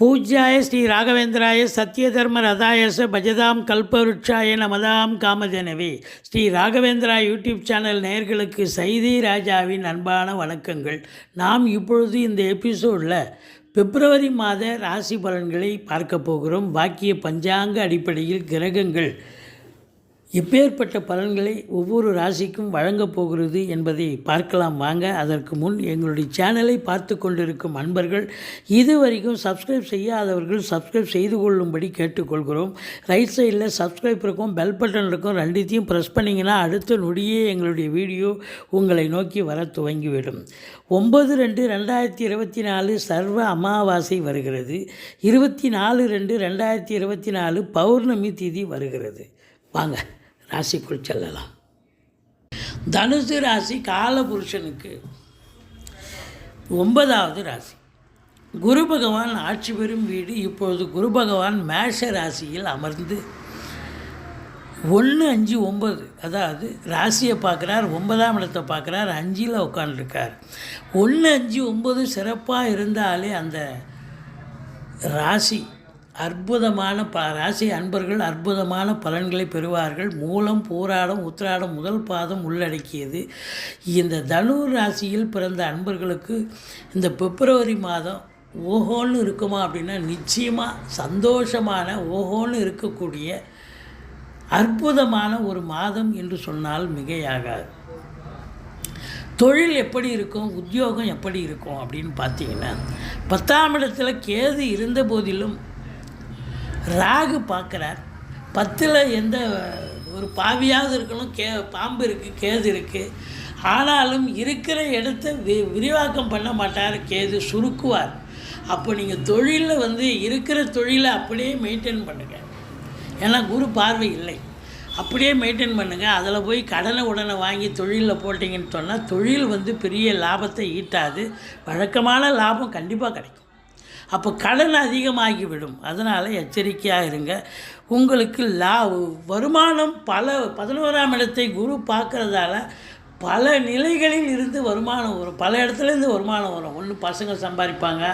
பூஜ்யாய ஸ்ரீ ராகவேந்திராய சத்யதர்ம ரதாயச பஜதாம் கல்பவருட்சாய நமதாம் காமதேனவே ஸ்ரீ ராகவேந்திரா யூடியூப் சேனல் நேயர்களுக்கு சைதி ராஜாவின் அன்பான வணக்கங்கள். நாம் இப்பொழுது இந்த எபிசோடில் பிப்ரவரி மாத ராசி பலன்களை பார்க்க போகிறோம். வாக்கிய பஞ்சாங்க அடிப்படையில் கிரகங்கள். எப்பேற்பட்ட பலன்களை ஒவ்வொரு ராசிக்கும் வழங்கப் போகிறது என்பதை பார்க்கலாம் வாங்க. அதற்கு முன் எங்களுடைய சேனலை பார்த்து கொண்டிருக்கும் அன்பர்கள் இதுவரைக்கும் சப்ஸ்கிரைப் செய்யாதவர்கள் சப்ஸ்கிரைப் செய்து கொள்ளும்படி கேட்டுக்கொள்கிறோம். ரைட் சைடில் சப்ஸ்கிரைப் இருக்கும் பெல் பட்டன் இருக்கும் ரெண்டுத்தையும் ப்ரெஸ் பண்ணிங்கன்னா அடுத்த நொடியே எங்களுடைய வீடியோ உங்களை நோக்கி வர துவங்கிவிடும். ஒம்பது ரெண்டு ரெண்டாயிரத்தி இருபத்தி நாலு சர்வ அமாவாசை வருகிறது. இருபத்தி நாலு ரெண்டு ரெண்டாயிரத்தி இருபத்தி நாலு பௌர்ணமி திதி வருகிறது. வாங்க. ராசிக்குள் செல்லலாம். தனுசு ராசி காலபுருஷனுக்கு ஒன்பதாவது ராசி. குரு பகவான் ஆட்சி பெறும் வீடு. இப்பொழுது குரு பகவான் மேஷ ராசியில் அமர்ந்து ஒன்று அஞ்சு ஒம்பது அதாவது ராசியை பார்க்குறார் ஒன்பதாம் இடத்தை பார்க்குறார் அஞ்சில் உட்காந்துருக்கார் ஒன்று அஞ்சு ஒம்பது சிறப்பாக இருந்தாலே அந்த ராசி அற்புதமான ப ராசி அன்பர்கள் அற்புதமான பலன்களை பெறுவார்கள். மூலம் பூராடம் உத்திராடம் முதல் பாதம் உள்ளடக்கியது. இந்த தனுர் ராசியில் பிறந்த அன்பர்களுக்கு இந்த பிப்ரவரி மாதம் ஓஹோன்னு இருக்குமா அப்படின்னா நிச்சயமாக சந்தோஷமான ஓஹோன்னு இருக்கக்கூடிய அற்புதமான ஒரு மாதம் என்று சொன்னால் மிகையாகாது. தொழில் எப்படி இருக்கும் உத்தியோகம் எப்படி இருக்கும் அப்படின்னு பார்த்தீங்கன்னா பத்தாம் இடத்துல கேது இருந்த போதிலும் ராகு பார்க்குறார். பத்தில் எந்த ஒரு பாவியாவது இருக்கணும் கே பாம்பு இருக்குது கேது இருக்குது ஆனாலும் இருக்கிற இடத்த வி விரிவாக்கம் பண்ண மாட்டார் கேது சுருக்குவார். அப்போ நீங்கள் தொழிலில் வந்து இருக்கிற தொழிலை அப்படியே மெயின்டைன் பண்ணுங்கள் ஏன்னா குரு பார்வை இல்லை. அப்படியே மெயின்டைன் பண்ணுங்கள் அதில் போய் கடனை உடனே வாங்கி தொழிலில் போட்டிங்கன்னு சொன்னால் தொழில் வந்து பெரிய லாபத்தை ஈட்டாது. வழக்கமான லாபம் கண்டிப்பாக கிடைக்கும். அப்போ கடன் அதிகமாகிவிடும். அதனால் எச்சரிக்கையாக இருங்க. உங்களுக்கு லா வருமானம் பல பதினோராம் இடத்தை குரு பார்க்குறதால பல நிலைகளில் இருந்து வருமானம் வரும். பல இடத்துலேருந்து வருமானம் வரும். ஒன்று பசங்க சம்பாதிப்பாங்க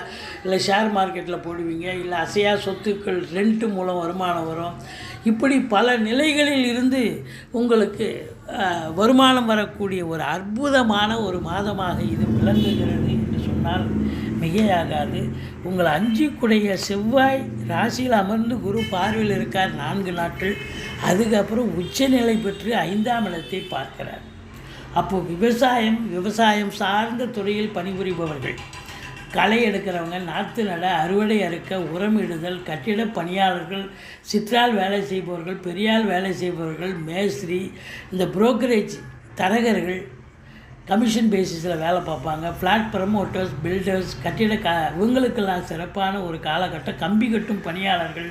இல்லை ஷேர் மார்க்கெட்டில் போடுவீங்க இல்லை அசையா சொத்துக்கள் ரெண்ட்டு மூலம் வருமானம் வரும். இப்படி பல நிலைகளில் இருந்து உங்களுக்கு வருமானம் வரக்கூடிய ஒரு அற்புதமான ஒரு மாதமாக இது விளங்குகிறது என்று சொன்னால் மிகையாகாது. உங்கள் அஞ்சுக்குடைய செவ்வாய் ராசியில் அமர்ந்து குரு பார்வையில் இருக்கார் நான்கு நாட்கள். அதுக்கப்புறம் உச்சநிலை பெற்று ஐந்தாம் இடத்தை பார்க்கிறார். அப்போது விவசாயம் விவசாயம் சார்ந்த துறையில் பணிபுரிபவர்கள். களை எடுக்கிறவங்க நாற்று நட அறுவடை அறுக்க உரமிடுதல் கட்டிட பணியாளர்கள் சிற்றால் வேலை செய்பவர்கள் பெரியால் வேலை செய்பவர்கள் மேஸ்திரி இந்த புரோக்கரேஜ் தரகர்கள் கமிஷன் பேசிஸில் வேலை பார்ப்பாங்க. ஃப்ளாட் ப்ரமோட்டர்ஸ் பில்டர்ஸ் கட்டிட கா இவங்களுக்கெல்லாம் சிறப்பான ஒரு காலகட்டம். கம்பி கட்டும் பணியாளர்கள்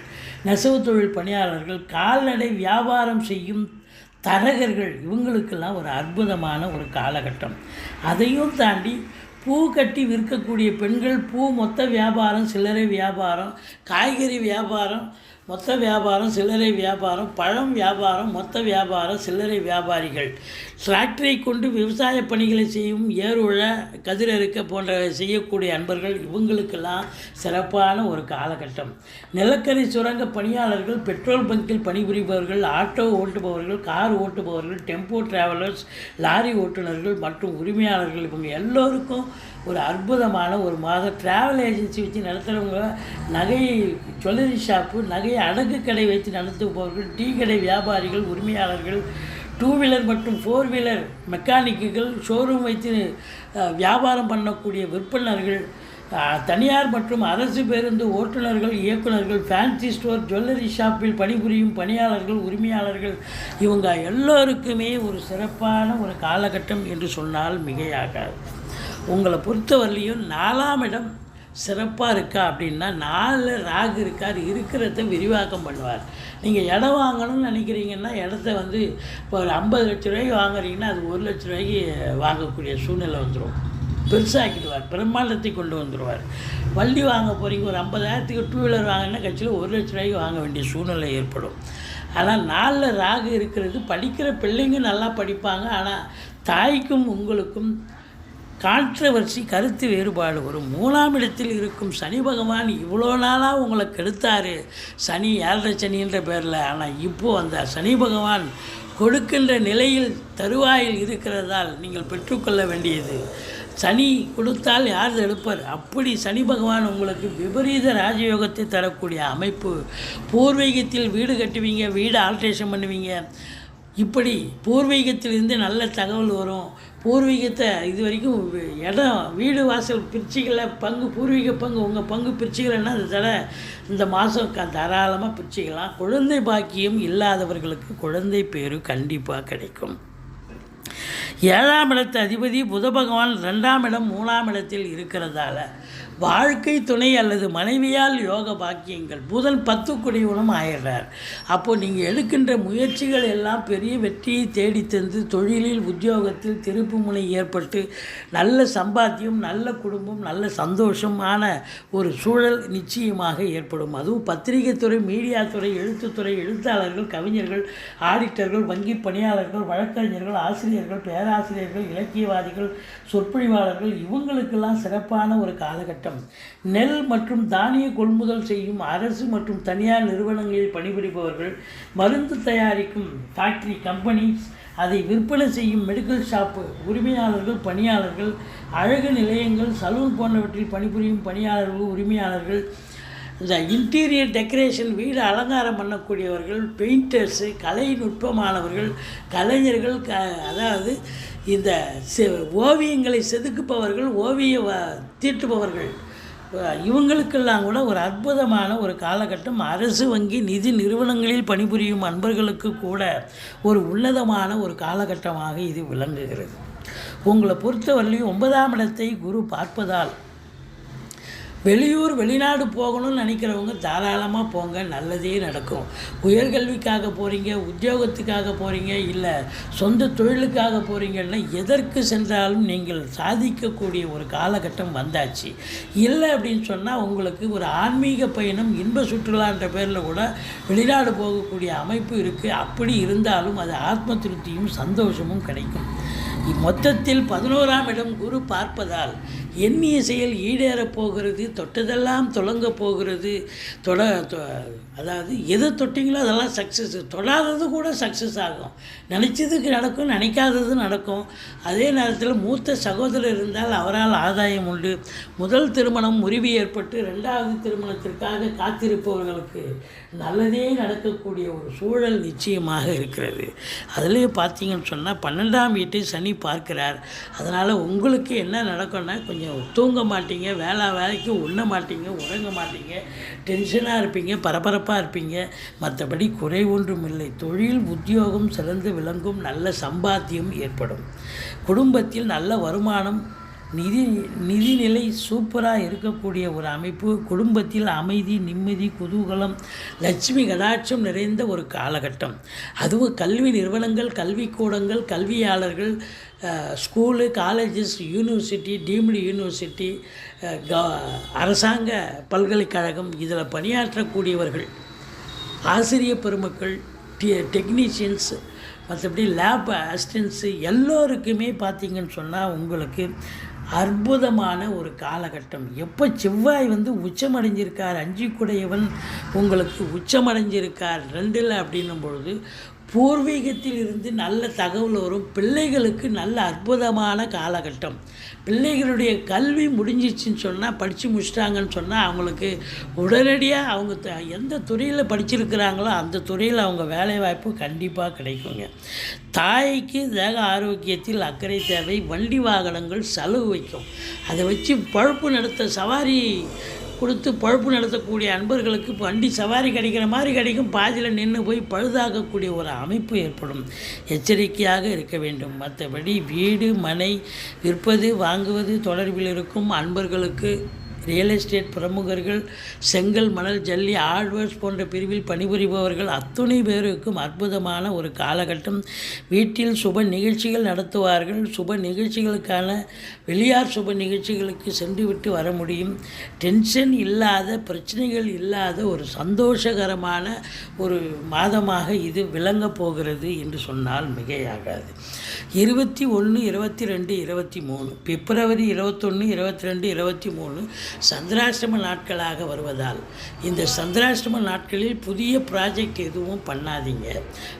நெசவு தொழில் பணியாளர்கள் கால்நடை வியாபாரம் செய்யும் தரகர்கள் இவங்களுக்கெல்லாம் ஒரு அற்புதமான ஒரு காலகட்டம். அதையும் தாண்டி பூ கட்டி விற்கக்கூடிய பெண்கள் பூ மொத்த வியாபாரம் சில்லறை வியாபாரம் காய்கறி வியாபாரம் மொத்த வியாபாரம் சில்லறை வியாபாரம் பழம் வியாபாரம் மொத்த வியாபாரம் சில்லறை வியாபாரிகள். டிராக்டரை கொண்டு விவசாய பணிகளை செய்யும் ஏறுழ கதிரறுக்க போன்ற செய்யக்கூடிய அன்பர்கள் இவங்களுக்கெல்லாம் சிறப்பான ஒரு காலகட்டம். நிலக்கரி சுரங்க பணியாளர்கள் பெட்ரோல் பங்கில் பணிபுரிபவர்கள் ஆட்டோ ஓட்டுபவர்கள் கார் ஓட்டுபவர்கள் டெம்போ டிராவலர்ஸ் லாரி ஓட்டுநர்கள் மற்றும் உரிமையாளர்கள் இவங்க எல்லோருக்கும் ஒரு அற்புதமான ஒரு மாதம் ட்ராவல் ஏஜென்சி வச்சு நடத்துகிறவங்க நகை ஜுவல்லரி ஷாப்பு நகை அடகு கடை வைத்து நடத்துபவர்கள் டீ கடை வியாபாரிகள் உரிமையாளர்கள் டூ வீலர் மற்றும் ஃபோர் வீலர் மெக்கானிக்குகள் ஷோரூம் வைத்து வியாபாரம் பண்ணக்கூடிய விற்பனர்கள் தனியார் மற்றும் அரசு பேருந்து ஓட்டுநர்கள் இயக்குநர்கள் ஃபேன்சி ஸ்டோர் ஜுவல்லரி ஷாப்பில் பணிபுரியும் பணியாளர்கள் உரிமையாளர்கள் இவங்க எல்லோருக்குமே ஒரு சிறப்பான ஒரு காலகட்டம் என்று சொன்னால் மிகையாகாது. உங்களை பொறுத்தவரையிலையும் நாலாம் இடம் சிறப்பாக இருக்கா அப்படின்னா நாலில் ராகு இருக்கார். இருக்கிறத விரிவாக்கம் பண்ணுவார். நீங்கள் இடம் வாங்கணும்னு நினைக்கிறீங்கன்னா இடத்த வந்து இப்போ ஒரு ஐம்பது லட்ச ரூபாய்க்கு வாங்குறீங்கன்னா அது ஒரு லட்ச ரூபாய்க்கு வாங்கக்கூடிய சூழ்நிலை வந்துடும் பெருசாக்கிடுவார். பிரம்மாண்டத்தை கொண்டு வந்துடுவார் வண்டி வாங்க போகிறீங்க ஒரு ஐம்பதாயிரத்துக்கு டூ வீலர் வாங்கினா கட்சியில் ஒரு லட்ச ரூபாய்க்கு வாங்க வேண்டிய சூழ்நிலை ஏற்படும். ஆனால் நாளில் ராகு இருக்கிறது படிக்கிற பிள்ளைங்க நல்லா படிப்பாங்க. ஆனால் தாய்க்கும் உங்களுக்கும் கான்ட்ரவர்சி கருத்து வேறுபாடு. வரும் மூணாம் இடத்தில் இருக்கும் சனி பகவான் இவ்வளோ நாளாக உங்களை கெடுத்தார். சனி ஏழரை சனின்ற பேரில். ஆனால் இப்போது அந்த சனி பகவான் கொடுக்கின்ற நிலையில் தருவாயில் இருக்கிறதால் நீங்கள் பெற்றுக்கொள்ள வேண்டியது. சனி கொடுத்தால் யார் எடுப்பார் அப்படி சனி பகவான் உங்களுக்கு விபரீத ராஜயோகத்தை தரக்கூடிய அமைப்பு. பூர்வீகத்தில் வீடு கட்டுவீங்க வீடு ஆல்ட்ரேஷன் பண்ணுவீங்க. இப்படி பூர்வீகத்திலிருந்து நல்ல தகவல் வரும். பூர்வீகத்தை இது வரைக்கும் இடம் வீடு வாசல் பிரிச்சுக்கல பங்கு பூர்வீக பங்கு உங்கள் பங்கு பிரிச்சுக்கலைன்னா அந்த தடவை இந்த மாதம் க தாராளமாக பிரிச்சுக்கலாம். குழந்தை பாக்கியம் இல்லாதவர்களுக்கு குழந்தை பேரு கண்டிப்பாக கிடைக்கும். ஏழாம் இடத்து அதிபதி புத பகவான் ரெண்டாம் இடம் மூணாம் இடத்தில் இருக்கிறதால. வாழ்க்கை துணை அல்லது மனைவியால் யோக பாக்கியங்கள். புதன் பத்து குடிவனும் ஆயிடுறார். அப்போது நீங்கள் எடுக்கின்ற முயற்சிகள் எல்லாம் பெரிய வெற்றியை தேடி தந்து தொழிலில் உத்தியோகத்தில் திருப்பு முனை ஏற்பட்டு நல்ல சம்பாத்தியம் நல்ல குடும்பம் நல்ல சந்தோஷமான ஒரு சூழல் நிச்சயமாக ஏற்படும். அதுவும் பத்திரிகை துறை மீடியா துறை எழுத்துத்துறை எழுத்தாளர்கள் கவிஞர்கள் ஆடிட்டர்கள் வங்கி பணியாளர்கள் வழக்கறிஞர்கள் ஆசிரியர்கள் பேராசிரியர்கள் இலக்கியவாதிகள் சொற்பொழிவாளர்கள் இவங்களுக்கெல்லாம் சிறப்பான ஒரு காலகட்டம். நெல் மற்றும் தானிய கொள்முதல் செய்யும் அரசு மற்றும் தனியார் நிறுவனங்களில் பணிபுரிபவர்கள் மருந்து தயாரிக்கும் ஃபேக்டரி கம்பெனிஸ் அதை விற்பனை செய்யும் மெடிக்கல் ஷாப்பு உரிமையாளர்கள் பணியாளர்கள் அழகு நிலையங்கள் சலூன் போன்றவற்றில் பணிபுரியும் பணியாளர்கள் உரிமையாளர்கள் இந்த இன்டீரியர் டெக்கரேஷன் வீடு அலங்காரம் பண்ணக்கூடியவர்கள் பெயிண்டர்ஸு கலை நுட்பமானவர்கள் கலைஞர்கள் க அதாவது இந்த செ ஓவியங்களை செதுக்குப்பவர்கள் ஓவிய வ- தீட்டுபவர்கள். இவங்களுக்கெல்லாம் கூட ஒரு அற்புதமான ஒரு காலகட்டம். அரசு வங்கி நிதி நிறுவனங்களில் பணிபுரியும் அன்பர்களுக்கு கூட ஒரு உன்னதமான ஒரு காலகட்டமாக இது விளங்குகிறது. உங்களை பொறுத்தவரையிலையும் ஒன்பதாம் இடத்தை குரு பார்ப்பதால் வெளியூர் வெளிநாடு போகணும்னு நினைக்கிறவங்க தாராளமாக போங்க நல்லதே நடக்கும். உயர்கல்விக்காக போகிறீங்க உத்தியோகத்துக்காக போகிறீங்க இல்லை சொந்த தொழிலுக்காக போகிறீங்கன்னா எதற்கு சென்றாலும் நீங்கள் சாதிக்கக்கூடிய ஒரு காலகட்டம் வந்தாச்சு. இல்லை அப்படின்னு சொன்னால் உங்களுக்கு ஒரு ஆன்மீக பயணம் இன்ப சுற்றுலான்ற பேரில் கூட வெளிநாடு போகக்கூடிய அமைப்பு இருக்குது அப்படி இருந்தாலும் அது ஆத்ம திருப்தியும் சந்தோஷமும் கிடைக்கும். மொத்தத்தில் பதினோராம் இடம் குரு பார்ப்பதால் எண்ணிய செயல் ஈடேறப் போகிறது தொட்டதெல்லாம் தொடங்க போகிறது. தொட தொ- அதாவது எதை தொட்டிங்களோ அதெல்லாம் சக்ஸஸ் தொடாதது கூட சக்ஸஸ் ஆகும். நினச்சதுக்கு நடக்கும் நினைக்காதது நடக்கும். அதே நேரத்தில் மூத்த சகோதரர் இருந்தால் அவரால் ஆதாயம் உண்டு. முதல் திருமணம் முறிவு ஏற்பட்டு ரெண்டாவது திருமணத்திற்காக காத்திருப்பவர்களுக்கு நல்லதே நடக்கக்கூடிய ஒரு சூழல் நிச்சயமாக இருக்கிறது. அதிலே பார்த்தீங்கன்னு சொன்னால் பன்னெண்டாம் வீட்டை சனி பார்க்கிறார். அதனால் உங்களுக்கு என்ன நடக்கும்னா கொஞ்சம் தூங்க மாட்டீங்க வேலை வேலைக்கு உண்ண மாட்டீங்க உறங்க மாட்டீங்க டென்ஷனாக இருப்பீங்க பரபரப்பாக இருப்பீங்க. மற்றபடி குறை ஒன்றும் இல்லை தொழில் உத்தியோகம் சிறந்து விளங்கும் நல்ல சம்பாத்தியம் ஏற்படும். குடும்பத்தில் நல்ல வருமானம் நிதி நிதிநிலை சூப்பராக இருக்கக்கூடிய ஒரு அமைப்பு குடும்பத்தில் அமைதி நிம்மதி குதூகலம் லட்சுமி கடாட்சம் நிறைந்த ஒரு காலகட்டம். அதுவும் கல்வி நிறுவனங்கள் கல்விக்கூடங்கள் கல்வியாளர்கள் school colleges university deemed university க- அரசாங்க பல்கலைக்கழகம் இதில் பணியாற்றக்கூடியவர்கள் ஆசிரிய பெருமக்கள் டெக்னீஷியன்ஸ் மற்றபடி லேப் அசிஸ்டன்ஸு எல்லோருக்குமே பார்த்தீங்கன்னு சொன்னால் உங்களுக்கு அற்புதமான ஒரு காலகட்டம். எப்போ செவ்வாய் வந்து உச்சமடைஞ்சிருக்கார் அஞ்சு குடையவன் உங்களுக்கு உச்சமடைஞ்சிருக்கார் ரெண்டில் அப்படின்னும் பொழுது பூர்வீகத்தில் இருந்து நல்ல தகவல் வரும். பிள்ளைகளுக்கு நல்ல அற்புதமான காலகட்டம். பிள்ளைகளுடைய கல்வி முடிஞ்சிச்சின்னு சொன்னால் படித்து முடிச்சிட்டாங்கன்னு சொன்னால் அவங்களுக்கு உடனடியாக அவங்க த- எந்த துறையில் படிச்சிருக்கிறாங்களோ அந்த துறையில் அவங்க வேலை வாய்ப்பு கண்டிப்பாக கிடைக்குங்க. தாய்க்கு தேக ஆரோக்கியத்தில் அக்கறை தேவை. வண்டி வாகனங்கள் செலவு வைக்கும். அதை வச்சு பழப்பு நடத்த சவாரி கொடுத்து பழுப்பு நடத்தக்கூடிய அன்பர்களுக்கு வண்டி சவாரி கிடைக்கிற மாதிரி கிடைக்கும். பாதியில் நின்று போய் பழுதாகக்கூடிய ஒரு அமைப்பு ஏற்படும். எச்சரிக்கையாக இருக்க வேண்டும். மற்றபடி வீடு மனை விற்பது வாங்குவது தொடர்பில் இருக்கும் அன்பர்களுக்கு ரியல் எஸ்டேட் பிரமுகர்கள் செங்கல் மணல் ஜல்லி ஆழ்வர்ஸ் போன்ற பிரிவில் பணிபுரிபவர்கள் அத்துணை பேருக்கும் அற்புதமான ஒரு காலகட்டம். வீட்டில் சுப நிகழ்ச்சிகள் நடத்துவார்கள். சுப நிகழ்ச்சிகளுக்கான வெளியார் சுப நிகழ்ச்சிகளுக்கு சென்றுவிட்டு வர முடியும். டென்ஷன் இல்லாத பிரச்சனைகள் இல்லாத ஒரு சந்தோஷகரமான ஒரு மாதமாக இது விளங்கப் போகிறது என்று சொன்னால் மிகையாகாது. இருபத்தி ஒன்று இருபத்தி ரெண்டு இருபத்தி மூணு பிப்ரவரி இருபத்தொன்று இருபத்தி ரெண்டு இருபத்தி மூணு சந்திராஷ்டம நாட்களாக வருவதால் இந்த சந்திராஷ்டம நாட்களில் புதிய ப்ராஜெக்ட் எதுவும் பண்ணாதீங்க.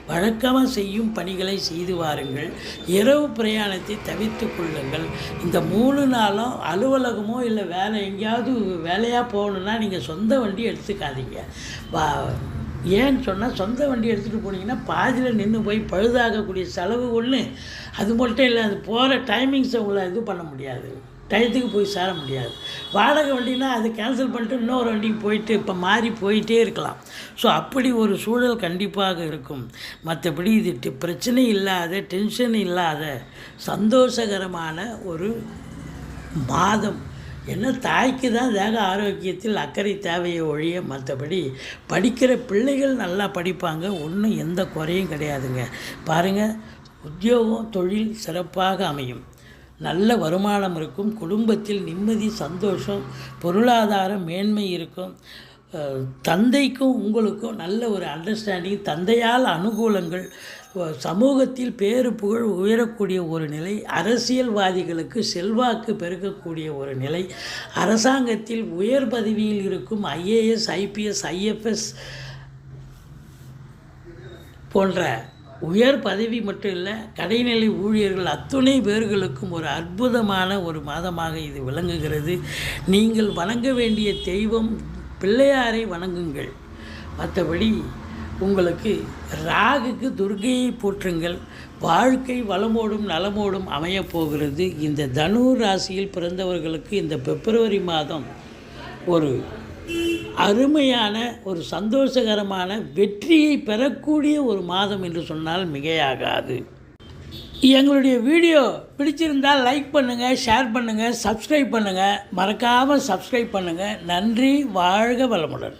வழக்கமாக செய்யும் பணிகளை செய்து வாருங்கள். இரவு பிரயாணத்தை தவிர்த்து கொள்ளுங்கள். இந்த மூணு நாளும் அலுவலகமோ இல்லை வேலை எங்கேயாவது வேலையாக போகணுன்னா நீங்கள் சொந்த வண்டி எடுத்துக்காதீங்க. வா ஏன்னு சொன்னால் சொந்த வண்டி எடுத்துகிட்டு போனீங்கன்னா பாதியில் நின்று போய் பழுதாகக்கூடிய செலவு ஒன்று அது மட்டும் இல்லை அது போகிற டைமிங்ஸை உங்களை இது பண்ண முடியாது. டயத்துக்கு போய் சேர முடியாது. வாடகை வண்டினா அது கேன்சல் பண்ணிட்டு இன்னொரு வண்டிக்கு போயிட்டு இப்போ மாறி போயிட்டே இருக்கலாம். ஸோ அப்படி ஒரு சூழல் கண்டிப்பாக இருக்கும். மற்றபடி இது பிரச்சனை இல்லாத டென்ஷன் இல்லாத சந்தோஷகரமான ஒரு மாதம். என்ன தாய்க்கு தான் தேக ஆரோக்கியத்தில் அக்கறை தேவையை ஒழிய மற்றபடி படிக்கிற பிள்ளைகள் நல்லா படிப்பாங்க. ஒன்றும் எந்த குறையும் கிடையாதுங்க. பாருங்கள் உத்தியோகம் தொழில் சிறப்பாக அமையும். நல்ல வருமானம் இருக்கும் குடும்பத்தில் நிம்மதி சந்தோஷம் பொருளாதார மேன்மை இருக்கும். தந்தைக்கும் உங்களுக்கும் நல்ல ஒரு அண்டர்ஸ்டாண்டிங் தந்தையால் அனுகூலங்கள் சமூகத்தில் பேரு புகழ் உயரக்கூடிய ஒரு நிலை அரசியல்வாதிகளுக்கு செல்வாக்கு பெருக்கக்கூடிய ஒரு நிலை அரசாங்கத்தில் உயர் பதவியில் இருக்கும் ஐஏஎஸ் ஐபிஎஸ் ஐஎஃப்எஸ் போன்ற உயர் பதவி மட்டும் இல்லை கடைநிலை ஊழியர்கள் அத்துணை பேர்களுக்கும் ஒரு அற்புதமான ஒரு மாதமாக இது விளங்குகிறது. நீங்கள் வணங்க வேண்டிய தெய்வம் பிள்ளையாரை வணங்குங்கள். மற்றபடி உங்களுக்கு ராகுக்கு துர்கையை போற்றுங்கள். வாழ்க்கை வளமோடும் நலமோடும் அமையப் போகிறது. இந்த தனு ராசியில் பிறந்தவர்களுக்கு இந்த பிப்ரவரி மாதம் ஒரு அருமையான ஒரு சந்தோஷகரமான வெற்றியை பெறக்கூடிய ஒரு மாதம் என்று சொன்னால் மிகையாகாது. எங்களுடைய வீடியோ பிடிச்சிருந்தால் லைக் பண்ணுங்கள் ஷேர் பண்ணுங்கள் சப்ஸ்கிரைப் பண்ணுங்கள் மறக்காமல் சப்ஸ்கிரைப் பண்ணுங்கள் நன்றி வாழ்க வளமுடன்.